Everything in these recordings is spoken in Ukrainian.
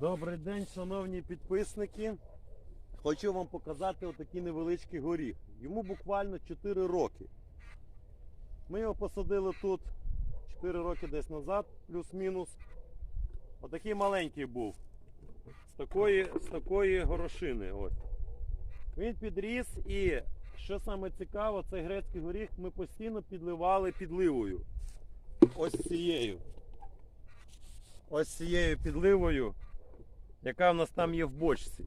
Добрий день, шановні підписники. Хочу вам показати отакий невеличкий горіх. Йому буквально 4 роки. Ми його посадили тут 4 роки десь назад, плюс-мінус. Отакий маленький був. З такої, з такої горошини. Ось. Він підріс і, що саме цікаво, цей грецький горіх ми постійно підливали підливою. Ось цією. Ось цією підливою яка в нас там є в бочці.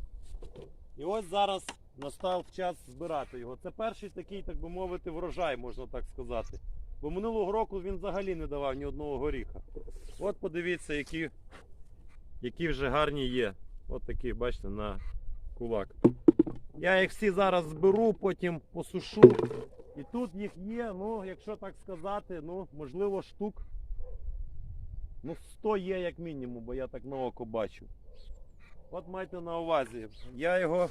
І ось зараз настав час збирати його. Це перший такий, так би мовити, врожай, можна так сказати. Бо минулого року він взагалі не давав ні одного горіха. От подивіться, які, які вже гарні є. От такі, бачите, на кулак. Я їх всі зараз зберу, потім посушу. І тут їх є, ну, якщо так сказати, ну, можливо, штук. Ну, 100 є як мінімум, бо я так на око бачу. От майте на увазі. Я його.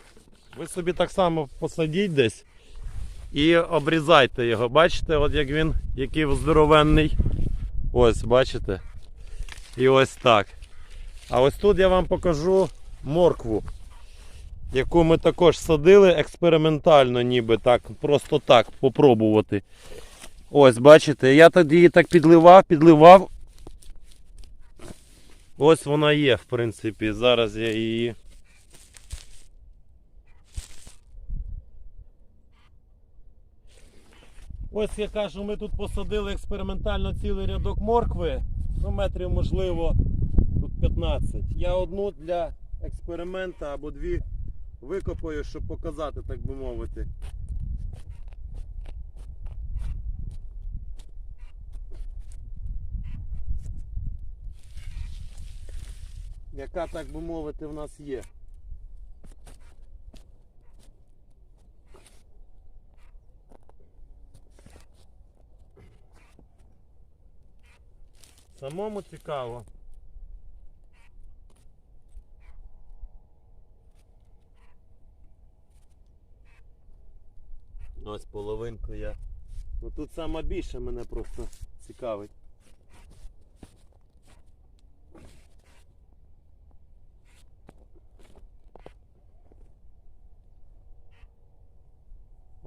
Ви собі так само посадіть десь і обрізайте його. Бачите, от як він, який здоровенний. Ось, бачите? І ось так. А ось тут я вам покажу моркву, яку ми також садили експериментально, ніби так, просто так попробувати. Ось, бачите, я тоді її так підливав, підливав. Ось вона є, в принципі. Зараз я її. Ось я кажу, ми тут посадили експериментально цілий рядок моркви. Ну, метрів, можливо, тут 15. Я одну для експеримента або дві викопаю, щоб показати, так би мовити. Яка, так би мовити, в нас є. Самому цікаво. Ось половинку я. Ну тут сама більше мене просто цікавить.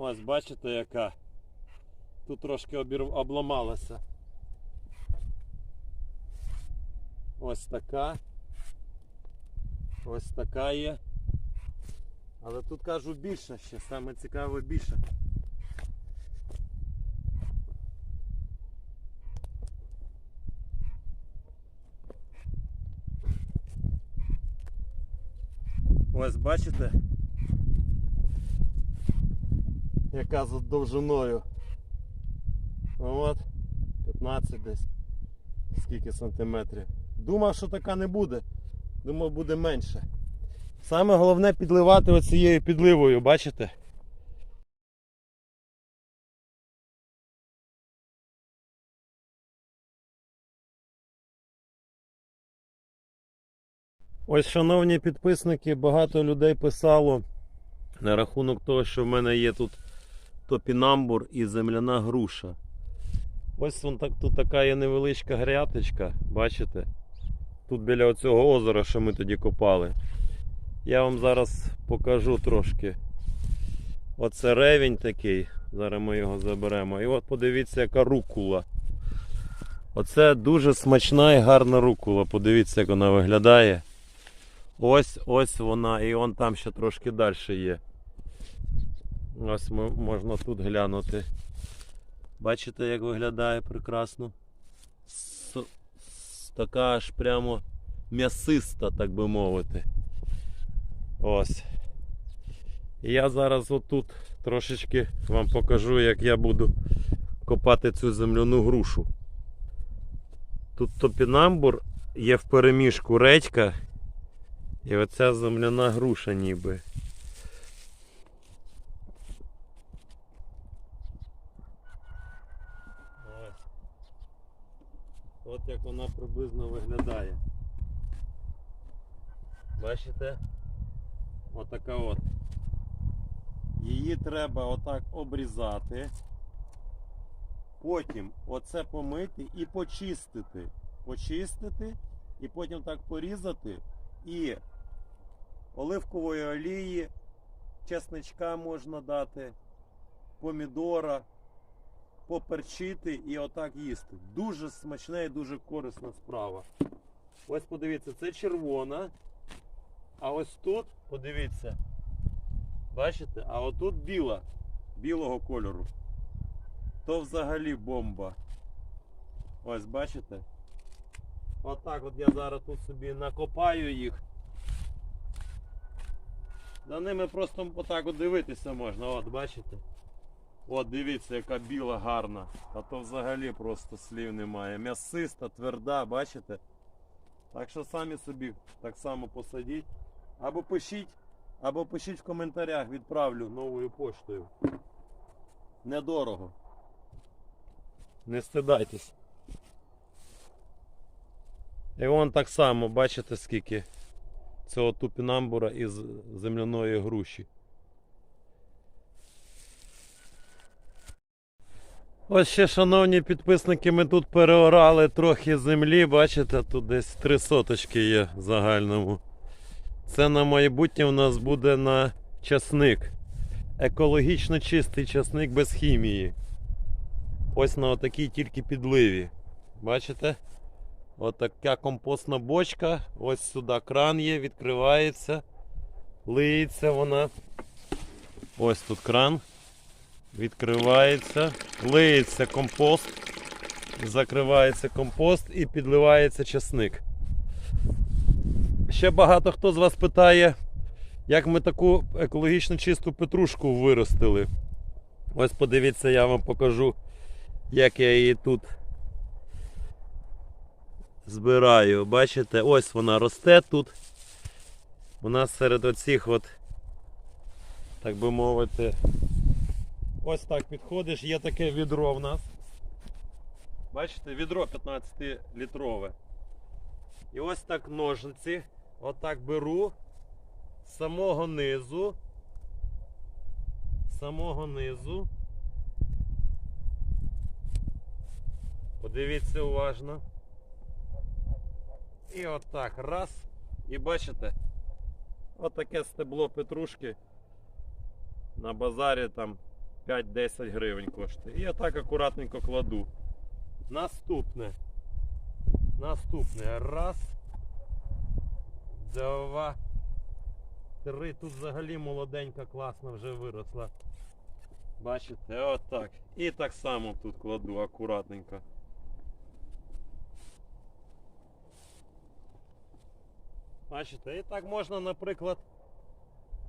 Ось бачите яка. Тут трошки обір... обламалася. Ось така. Ось така є. Але тут кажу більше ще, саме цікаве більше. Ось бачите? Яка за довжиною. От, 15 десь. Скільки сантиметрів. Думав, що така не буде. Думав, буде менше. Саме головне підливати оцією підливою, бачите? Ось, шановні підписники, багато людей писало на рахунок того, що в мене є тут топінамбур і земляна груша. Ось вон так, тут така є невеличка гряточка, бачите? Тут біля оцього озера, що ми тоді копали. Я вам зараз покажу трошки. Оце ревень такий. Зараз ми його заберемо. І от подивіться, яка рукула. Оце дуже смачна і гарна рукула. Подивіться, як вона виглядає. Ось ось вона, і он там ще трошки далі є. Ось можна тут глянути. Бачите, як виглядає прекрасно. С- с- така аж прямо м'ясиста, так би мовити. Ось. І я зараз отут трошечки вам покажу, як я буду копати цю земляну грушу. Тут топінамбур, є в переміжку редька і оця земляна груша ніби. Ось. От як вона приблизно виглядає. Бачите? Отака от. Її треба отак обрізати. Потім оце помити і почистити. Почистити і потім так порізати і оливкової олії, чесничка можна дати, помідора, поперчити і отак їсти. Дуже смачна і дуже корисна справа. Ось подивіться, це червона. А ось тут, подивіться, бачите, а отут біла, білого кольору. То взагалі бомба. Ось бачите? Отак от я зараз тут собі накопаю їх. За ними просто отак от дивитися можна, от бачите? От дивіться, яка біла гарна. А то взагалі просто слів немає. М'ясиста, тверда, бачите? Так що самі собі так само посадіть. Або пишіть, або пишіть в коментарях, відправлю новою поштою. Недорого. Не стидайтесь. І вон так само, бачите, скільки цього тупінамбура із земляної груші. Ось ще, шановні підписники, ми тут переорали трохи землі, бачите, тут десь три соточки є в загальному. Це на майбутнє у нас буде на часник. Екологічно чистий часник без хімії. Ось на отакій тільки підливі. Бачите? Отака компостна бочка. Ось сюди кран є, відкривається, лиється вона. Ось тут кран. Відкривається, лиється компост, закривається компост і підливається часник. Ще багато хто з вас питає, як ми таку екологічно чисту петрушку виростили. Ось подивіться, я вам покажу, як я її тут збираю. Бачите, ось вона росте тут. Вона серед оцих от, так би мовити, ось так підходиш, є таке відро в нас. Бачите, відро 15-літрове. І ось так ножниці. Отак беру з самого низу. З самого низу. Подивіться уважно. І отак раз. І бачите, отаке стебло петрушки на базарі там 5-10 гривень коштує. І отак акуратненько кладу. Наступне. Наступне. Раз. Два. Три. Тут взагалі молоденька, класна вже виросла. Бачите, отак. І так само тут кладу акуратненько. Бачите, і так можна, наприклад,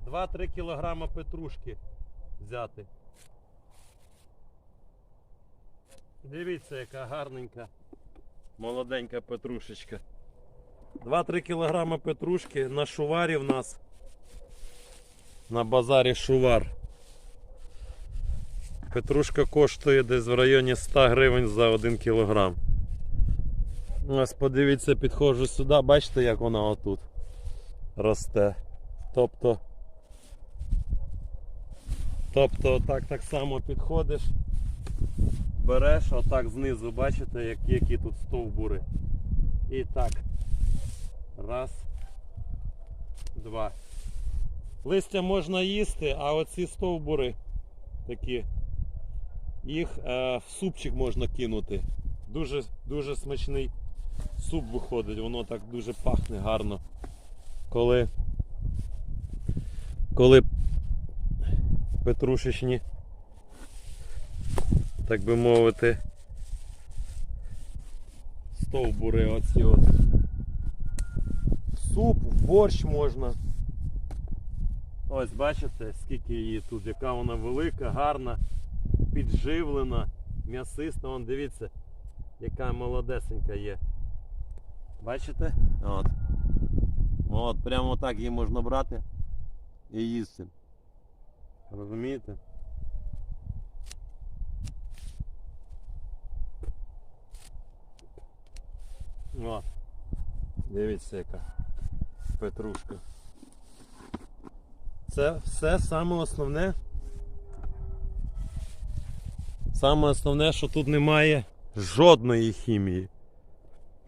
2-3 кілограма петрушки взяти. Дивіться, яка гарненька, молоденька петрушечка. 2-3 кілограма петрушки на шуварі в нас. На базарі шувар. Петрушка коштує десь в районі 100 гривень за 1 кілограм. Ось подивіться, підходжу сюди, бачите, як вона отут росте. Тобто, тобто так, так само підходиш, береш, отак знизу, бачите, як, які тут стовбури. І так. Раз. Два. Листя можна їсти, а оці стовбури такі. Їх е, в супчик можна кинути. Дуже, дуже смачний суп виходить, воно так дуже пахне гарно. Коли, коли петрушечні, так би мовити, стовбури оці от. В суп, в борщ можна. Ось бачите, скільки її тут, яка вона велика, гарна, підживлена, м'ясиста. Вон дивіться, яка молодесенька є. Бачите? От. От, прямо так її можна брати і їсти. Розумієте? От. Дивіться яка петрушка. Це все саме основне. Саме основне, що тут немає жодної хімії.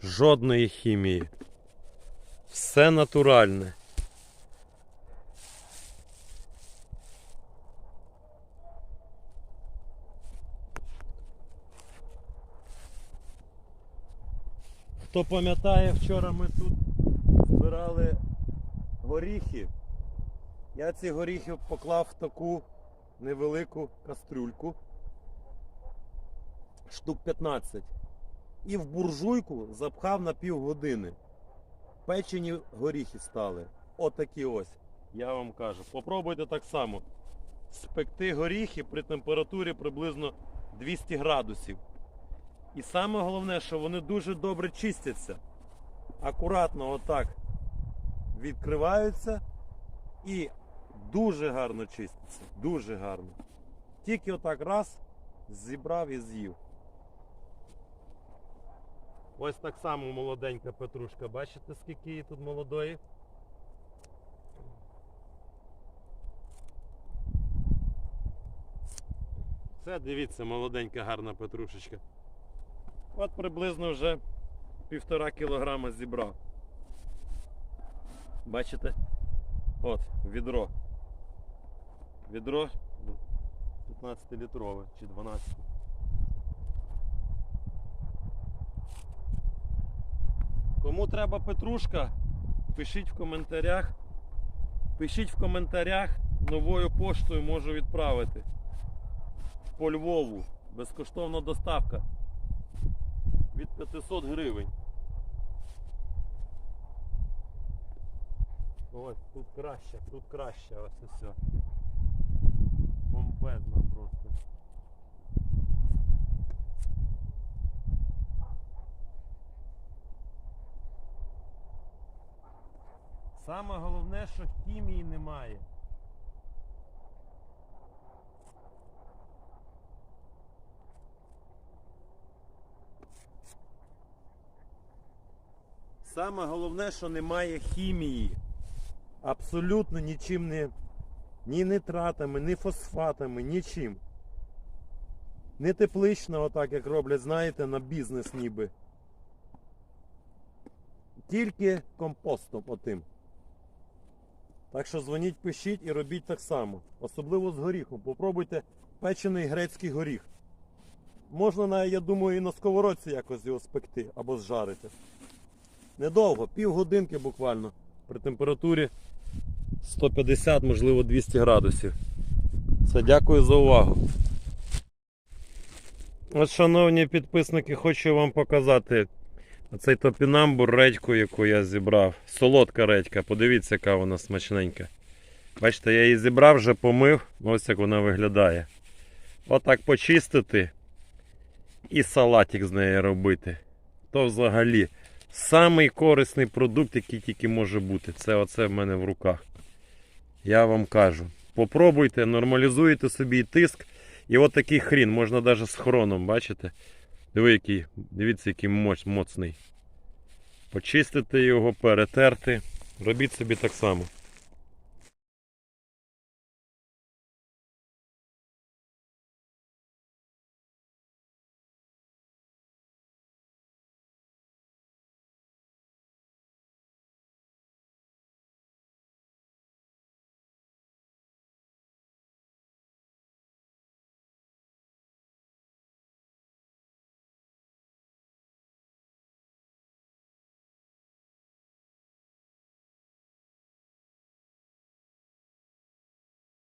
Жодної хімії. Все натуральне. Хто пам'ятає, вчора ми тут збирали горіхи. Я ці горіхи поклав в таку невелику кастрюльку. Штук 15. І в буржуйку запхав на півгодини. Печені горіхи стали. Отакі ось. Я вам кажу. Попробуйте так само. Спекти горіхи при температурі приблизно 200 градусів. І саме головне, що вони дуже добре чистяться. Акуратно отак відкриваються і дуже гарно чистяться. Дуже гарно. Тільки отак раз зібрав і з'їв. Ось так само молоденька петрушка. Бачите, скільки її тут молодої? Це дивіться, молоденька гарна петрушечка. От приблизно вже півтора кілограма зібрав. Бачите? От, відро. Відро 15-літрове чи 12. Кому треба петрушка, пишіть в коментарях. Пишіть в коментарях, новою поштою можу відправити. По Львову. Безкоштовна доставка. Від 500 гривень. Ось тут краще, тут краще, ось і все. Бомбезно просто. Саме головне, що хімії немає. Саме головне, що немає хімії. Абсолютно нічим не. Ні нитратами, ні фосфатами, нічим. Не теплично, отак, як роблять, знаєте, на бізнес ніби. Тільки компостом отим. Так що дзвоніть, пишіть і робіть так само. Особливо з горіхом. Попробуйте печений грецький горіх. Можна я думаю, і на сковородці якось його спекти або зжарити. Недовго, півгодинки буквально. При температурі 150, можливо 200 градусів. Все, дякую за увагу. От, шановні підписники, хочу вам показати оцей топінамбур редьку, яку я зібрав. Солодка редька, подивіться, яка вона смачненька. Бачите, я її зібрав, вже помив. Ось як вона виглядає. Отак почистити і салатик з неї робити. То взагалі самий корисний продукт, який тільки може бути. Це оце в мене в руках. Я вам кажу. Попробуйте, нормалізуйте собі тиск. І от такий хрін, можна навіть з хроном, бачите? Диви, який, дивіться, який моц, моцний. Почистити його, перетерти. Робіть собі так само.